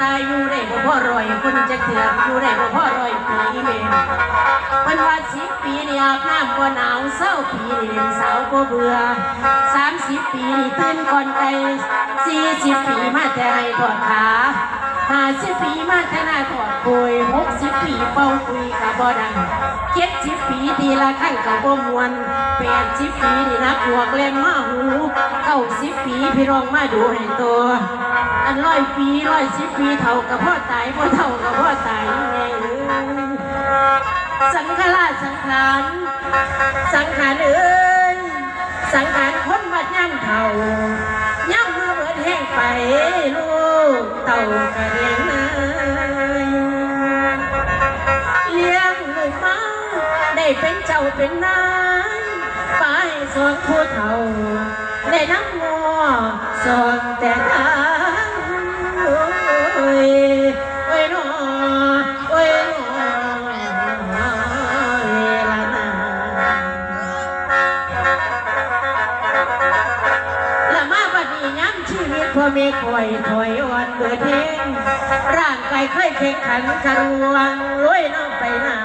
ตายอยู่ได้บ่พ่อรอยคนจะเถื่ออยู่ได้บ่พ่อรอยปีเมนมันว่าสิบปีนี่อาบน้ำบ่หนาวเศร้าปีนี่เล่นสาวบ่เบื่อสามสิบปีนี่ตื่นก่อนไกลสี่สิบปีมาแต่ไรถอดขาห้าสิบปีมาแต่หน้าถอดโกยหกสิบปีเป่าคุยกับบ่ดังเจ็ดสิบปีตีละครั้งกับบ่มวนแปดสิบปีนี่นักบวกเล่นมาหูเก้าสิบปีพี่รองมาดูให้ตัวันร้อยปีร้อยสิบปีเท่ากับพ่อตายพ่อเท่ากับพ่อตายแน่เลยสังฆราชสังขารสังขารเอ้ยสังขารคนบัดย่ำเท่าย่ำเมื่อเบิดแห้งไปลูกเต่ากระเรียงนายเลี้ยงลูกมาได้เป็นเจ้าเป็นนายไปสวงผู้เท่าได้น้ำงัวสองแต่ทา ม่คอยถอยอ่อนเบิดเทงร่างกายเคยแข่งขันกระรวงรวยน้องไปหนา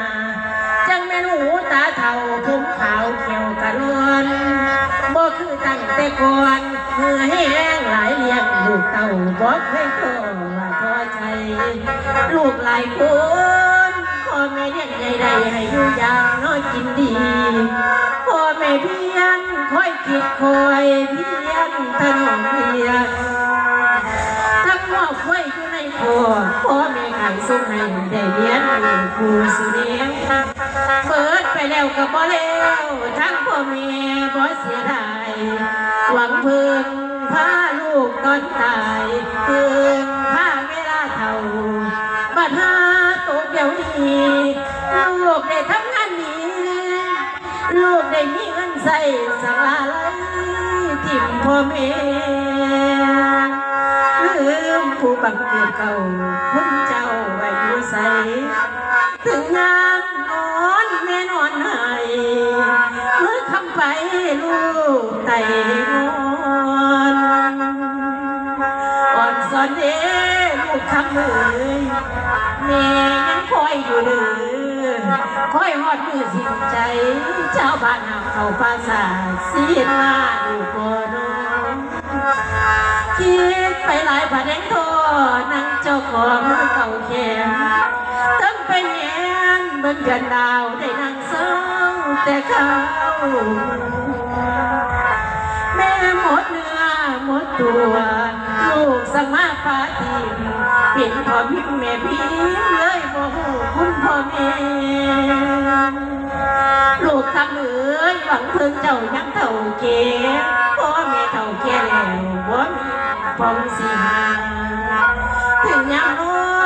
จังแม่นหูตาเทาผมขาวเขียวกระนวลบ่คือตั้งแต่ก่อนเมื่อแห้งหลายเลี้ยงลูกเต่าบ่เคยโตว่าพอใจ ลูกหลายคนพ่อแม่เลี้ยงใหญ่ใดให้อยู่อย่างน้อยกินดีพ่อแม่เพียนคอยคิดคอยเพียนถนอม ได้เลี้ยงลูกผู้สุเลี้ยงเปิดไปแล้วก็บ่แล้วทั้งพ่อแม่บ่เสียดายหวังเพิ่งพาลูกตอนตายเพิ่งพาเวลาเท่าบัดหาตกเดี๋ยวนี้ลูกได้ทำงานนี้ลูกได้มีเงินใส่สักลาไหลทิ่มพ่อแม่ลืมผู้บังเกิดเก่าคุณ ถึงงานนอนแม่นอนใหายเมื่อคำไปลูกไต่งอนอ่อนสอนเด้ลูกคำเอ่ยแม่ยังคอยอยู่เด้อคอยหอดมือสิ้นใจชาบ้านหาเขาภาษาสีมาดูก่อนคิดไปหลายพันแห่งโทนั่งเจ้าของเขาแขน ตั้งไปแยงเบิ่งเดือนดาวได้นั่งเศร้าแต่เขาแม่หมดเนื้อหมดตัว ลูกสมาปาทิมเป็นพ่อพิมแม่พิมเลยบ่ฮู้คุณพ่อแม่ลูกทำเอ๋ยหวังเพิ่งเจ้ายังเท่าเก๋พ่อแม่เท่าแก่แล้วบ่มีพองสิหาถึงยามนอ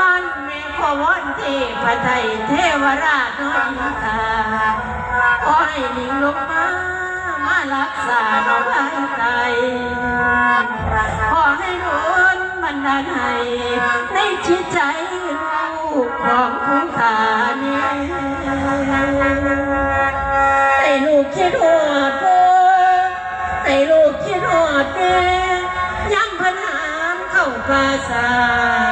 นแม่อวอนเทพไทยเทวราชน้อยตาขอให้ลิงลงมา มารักษาน้องไว้ใจขอให้รุนบันดาลให้ในจิตใจลูกของผู้ขานี้ให้ลูกคิดหอดพ่อให้ลูกคิดหอดแม่ย้ำพนามเข้าภาษา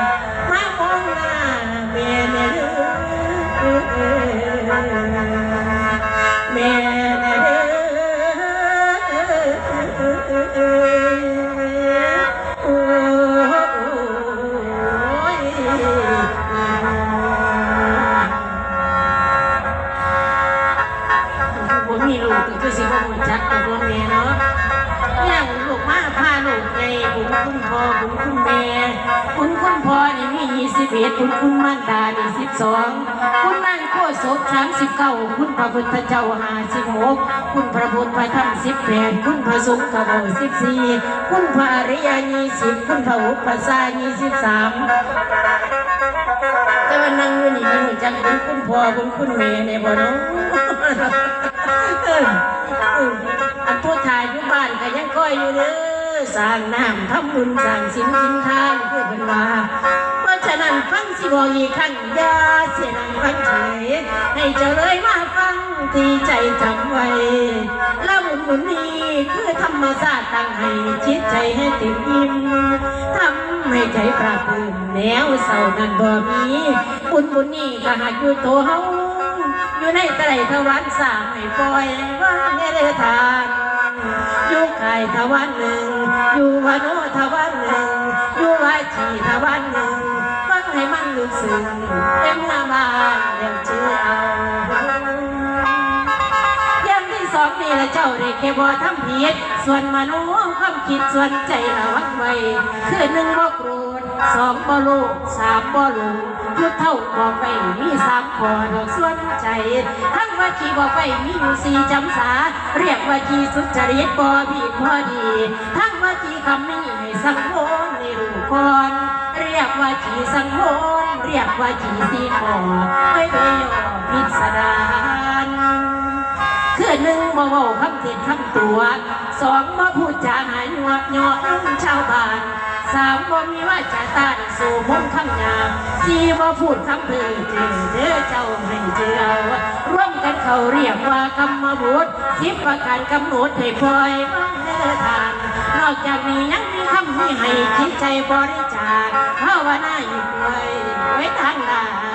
เนี่ยลูกมาพาลูกไงคุณคุณพ่อคุณคุณแม่คุณคุณพ่อนี่มียี่สิบเอ็ดคุณคุณมารดานี่สิบสองคุณนั่งขั้วศพสามสิบเก้าคุณพระพุทธเจ้าห้าสิบหกคุณพระพุทธพระธรรมสิบแปดคุณพระสงฆ์กระโดสิบสี่คุณพระอริยยี่สิบคุณพระอุปสายี่สิบสาม นั่งอยู่นี่มีหูจักบุญคุณพ่อบุญคุณแม่เนี่ยบ่เนาะเออเอออันผู้ชายอยู่บ้านก็ยังก้อยอยู่เด้อสร้างน้ำทำบุญสร้างสินกินทานเพื่อเป็นว่าเพราะฉะนั้นฟังสิบอกอีกครั้งยาเสียนังฟังเฉยให้เจ้าเลยมาฟังที่ใจจำไว้ล้วบุญบุญนี้คือธรรมศาสตร์ตั้งให้จิตใจให้เต็มอิ่มทำให้ใจปราบปลื้มแนวเศร้านั้นบ่มี บุญบุญนี่ก็หากอยู่ตัวเฮาอยู่ในไตรทวารสามให้ปล่อยว่างให้ได้ทานอยู่ไข่ทวันหนึ่ง อยู่วโนทวันหนึ่ง อยู่วาจีทวันหนึ่งฟังให้มันลึกซึ้งเต็มหน้าบ้านเรียงชื่ออา ที่สองนี่ละเจ้าได้แค่บ่ทำผิดส่วนมโนความคิดส่วนใจระวังไว้คือหนึ่งบ่โกรธสองบ่โลภสามบ่หลงพุทธเท่าบอกไปมีสามข้อดอกส่วนใจ ทั้งว่าจีบอกไปมีอยู่สี่จำสา เรียกว่าจีสุจริตบ่ผิดพอดี ทั้งว่าจีคำนี้ให้สังโนในรูปก่อนเรียกว่าจีสังโนเรียกว่าจีสีหอไม่ไปยอพิ คือหนึ่งบ่เว้าคำเท็จคำตัวสองบ่พูดจาหายหัวหยาะนุ่งชาวบ้านสามบ่มีว่าจะต้านสู่มนต์คำหยาสี่บ่พูดคำเพ้อเจอเด้อเจ้าให้เจ้าร่วมกันเขาเรียกว่ากรรมบุตรสิบประการกำหนดให้ปล่อยมันเด้อทาน นอกจากนี้ยังมีคำที่ให้จิตใจบริจาคภาวนาอยู่ด้วยไว้ทางหลาย